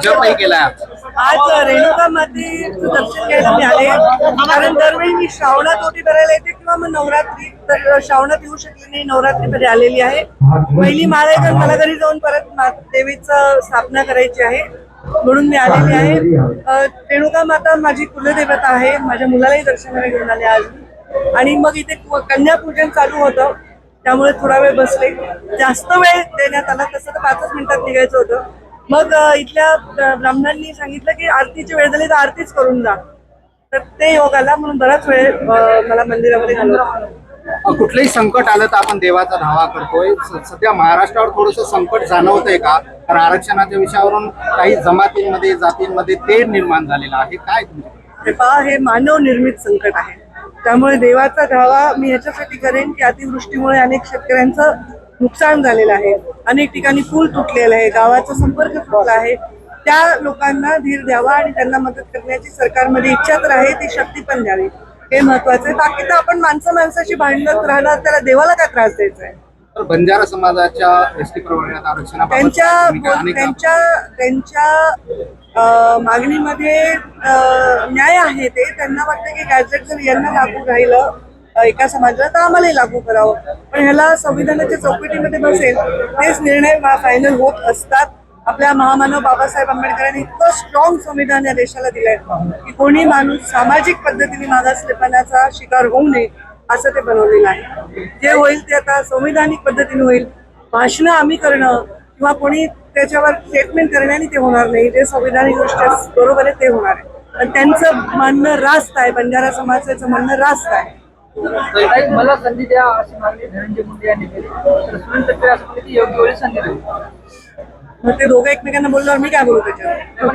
केलाय आज. आज रेणुका मातेचं दर्शन घ्यायला मिळाले. कारण दरवेळी मी श्रावणात ओटी भरायला येते किंवा मग नवरात्री तर श्रावणात येऊ शकले नाही नवरात्रीमध्ये आलेली आहे. पहिली माळ आहे तर मला घरी जाऊन परत मा- देवीचं स्थापना करायची आहे म्हणून मी आलेली आहे. रेणुका माता माझी कुलदेवता आहे माझ्या मुलालाही दर्शनाला घेऊन आले आज. आणि मग इथे कन्यापूजन चालू होतं त्यामुळे थोडा वेळ बसले. जास्त वेळ देण्यात आला तसं तर पाचच मिनिटात निघायचं होतं. मग इथल्या ब्राह्मणांनी सांगितलं की आरतीची वेळ झाली तर आरतीच करून जा. तर ते योग आला म्हणून बराच वेळ मला मंदिरामध्ये कुठलंही संकट आलं तर आपण देवाचा धावा करतोय. सध्या महाराष्ट्रावर थोडस संकट जाणवतंय का? कारण आरक्षणाच्या विषयावरून काही जमातींमध्ये जातींमध्ये ते निर्माण झालेलं आहे. काय हे पहा हे मानव निर्मित संकट आहे. त्यामुळे देवाचा धावा मी ह्याच्यासाठी करेन की अतिवृष्टीमुळे अनेक शेतकऱ्यांचं नुकसान झालेलं आहे. अनेक ठिकाणी पूल तुटलेला आहे. गावाचा संपर्क तुटला आहे. त्या लोकांना धीर द्यावा आणि त्यांना मदत करण्याची सरकारमध्ये इच्छा तर आहे ती शक्ती पण द्यावी. हे महत्वाचं आहे. बाकी तर आपण माणसं माणसाशी भांडत राहणार त्याला देवाला काय त्रास द्यायचा आहे? तर बंजारा समाजाच्या एस टी प्रवर्गात त्यांच्या त्यांच्या त्यांच्या मागणीमध्ये न्याय आहे ते. त्यांना वाटतं की गॅजेट जर यांना लागू राहिलं. एका समाजाला तर आम्हालाही लागू करावं. पण ह्याला संविधानाच्या चौकटीमध्ये बसेल तेच निर्णय फायनल होत असतात. आपल्या महामानव बाबासाहेब आंबेडकरांनी इतकं स्ट्रॉंग संविधान या देशाला दिलंय की कोणी माणूस सामाजिक पद्धतीने मागासलेपणाचा शिकार होऊ नये असं ते बनवलेलं आहे. जे होईल ते आता संविधानिक पद्धतीने होईल. भाषणं आम्ही करणं किंवा कोणी त्याच्यावर स्टेटमेंट करण्याने ते होणार नाही. जे संविधानिक दृष्ट्या बरोबर आहे ते होणार आहे. पण त्यांचं म्हणणं रास्त आहे. बंजारा समाजाचं म्हणणं रास्त आहे. मला संधी द्या अशी मागणी धनंजय मुंडे यांनी केली. तर सुनील तटकरे असं योग्य वेळी संधी देऊ. मग ते दोघं एकमेकांना बोलल्यावर मी काय बोलू त्याच्यावर?